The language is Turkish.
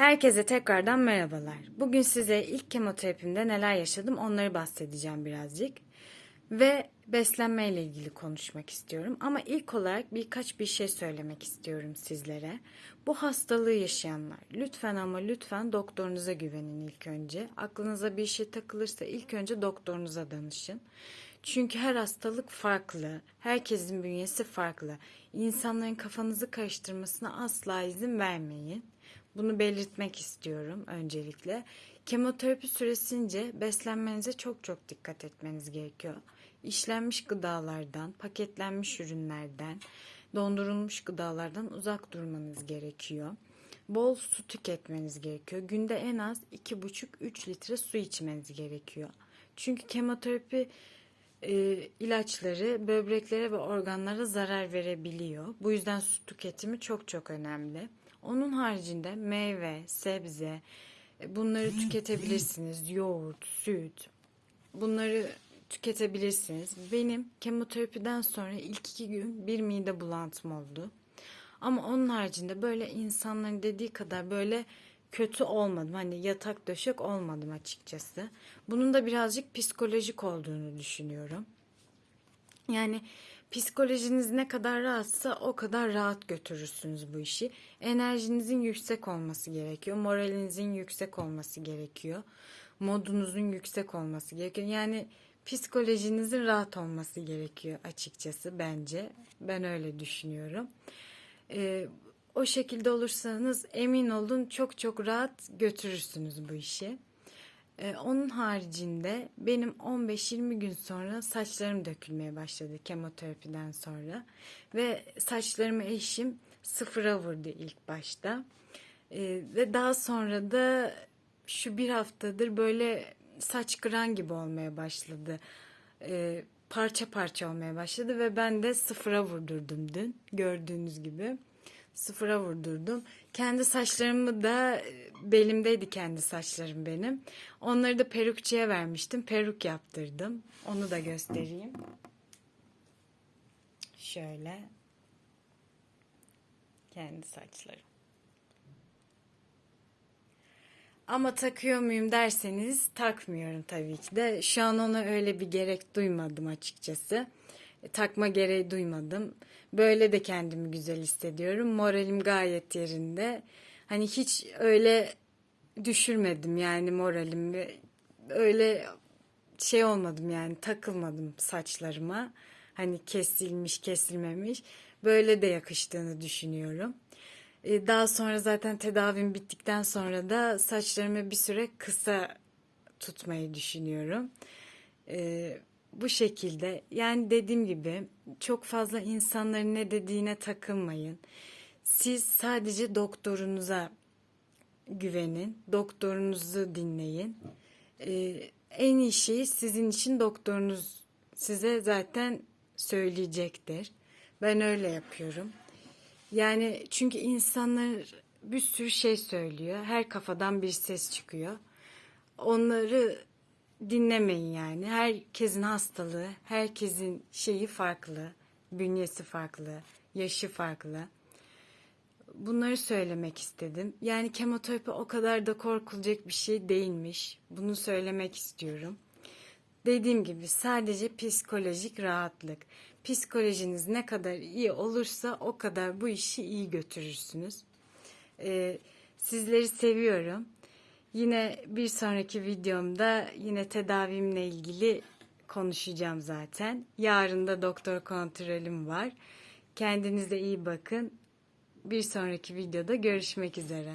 Herkese tekrardan merhabalar. Bugün size ilk kemoterapimde neler yaşadım onları bahsedeceğim birazcık. Ve beslenme ilgili konuşmak istiyorum. Ama ilk olarak birkaç bir şey söylemek istiyorum sizlere. Bu hastalığı yaşayanlar lütfen ama lütfen doktorunuza güvenin ilk önce. Aklınıza bir şey takılırsa ilk önce doktorunuza danışın. Çünkü her hastalık farklı. Herkesin bünyesi farklı. İnsanların kafanızı karıştırmasına asla izin vermeyin. Bunu belirtmek istiyorum öncelikle. Kemoterapi süresince beslenmenize çok çok dikkat etmeniz gerekiyor. İşlenmiş gıdalardan, paketlenmiş ürünlerden, dondurulmuş gıdalardan uzak durmanız gerekiyor. Bol su tüketmeniz gerekiyor. Günde en az 2,5-3 litre su içmeniz gerekiyor. Çünkü kemoterapi e, ilaçları böbreklere ve organlara zarar verebiliyor. Bu yüzden su tüketimi çok çok önemli. Onun haricinde meyve, sebze e, bunları tüketebilirsiniz. Yoğurt, süt bunları tüketebilirsiniz. Benim kemoterapiden sonra ilk iki gün bir mide bulantım oldu. Ama onun haricinde böyle insanların dediği kadar böyle kötü olmadım. Hani yatak döşek olmadım açıkçası. Bunun da birazcık psikolojik olduğunu düşünüyorum. Yani psikolojiniz ne kadar rahatsa o kadar rahat götürürsünüz bu işi. Enerjinizin yüksek olması gerekiyor. Moralinizin yüksek olması gerekiyor. Modunuzun yüksek olması gerekiyor. Yani psikolojinizin rahat olması gerekiyor açıkçası bence. Ben öyle düşünüyorum. Ee, o şekilde olursanız emin olun çok çok rahat götürürsünüz bu işi. Ee, onun haricinde benim 15-20 gün sonra saçlarım dökülmeye başladı kemoterapiden sonra. Ve saçlarımı eşim sıfıra vurdu ilk başta. Ee, ve daha sonra da şu bir haftadır böyle saç kıran gibi olmaya başladı. Ee, parça parça olmaya başladı ve ben de sıfıra vurdurdum dün gördüğünüz gibi sıfıra vurdurdum. Kendi saçlarımı da e, belimdeydi kendi saçlarım benim. Onları da perukçuya vermiştim. Peruk yaptırdım. Onu da göstereyim. Şöyle. Kendi saçlarım. Ama takıyor muyum derseniz takmıyorum tabii ki de. Şu an ona öyle bir gerek duymadım açıkçası. E, takma gereği duymadım. Böyle de kendimi güzel hissediyorum. Moralim gayet yerinde. Hani hiç öyle düşürmedim yani moralimi. Öyle şey olmadım yani takılmadım saçlarıma. Hani kesilmiş kesilmemiş. Böyle de yakıştığını düşünüyorum. E, Daha sonra zaten tedavim bittikten sonra da saçlarımı bir süre kısa tutmayı düşünüyorum. E, bu şekilde yani dediğim gibi çok fazla insanların ne dediğine takılmayın. Siz sadece doktorunuza güvenin, doktorunuzu dinleyin. E, en iyi şeyi sizin için doktorunuz size zaten söyleyecektir. Ben öyle yapıyorum. Yani çünkü insanlar bir sürü şey söylüyor. Her kafadan bir ses çıkıyor. Onları dinlemeyin yani. Herkesin hastalığı, herkesin şeyi farklı. Bünyesi farklı, yaşı farklı. Bunları söylemek istedim. Yani kemoterapi o kadar da korkulacak bir şey değilmiş. Bunu söylemek istiyorum. Dediğim gibi sadece psikolojik rahatlık. Psikolojiniz ne kadar iyi olursa o kadar bu işi iyi götürürsünüz. Ee, sizleri seviyorum. Yine bir sonraki videomda yine tedavimle ilgili konuşacağım zaten. Yarın da doktor kontrolüm var. Kendinize iyi bakın. Bir sonraki videoda görüşmek üzere.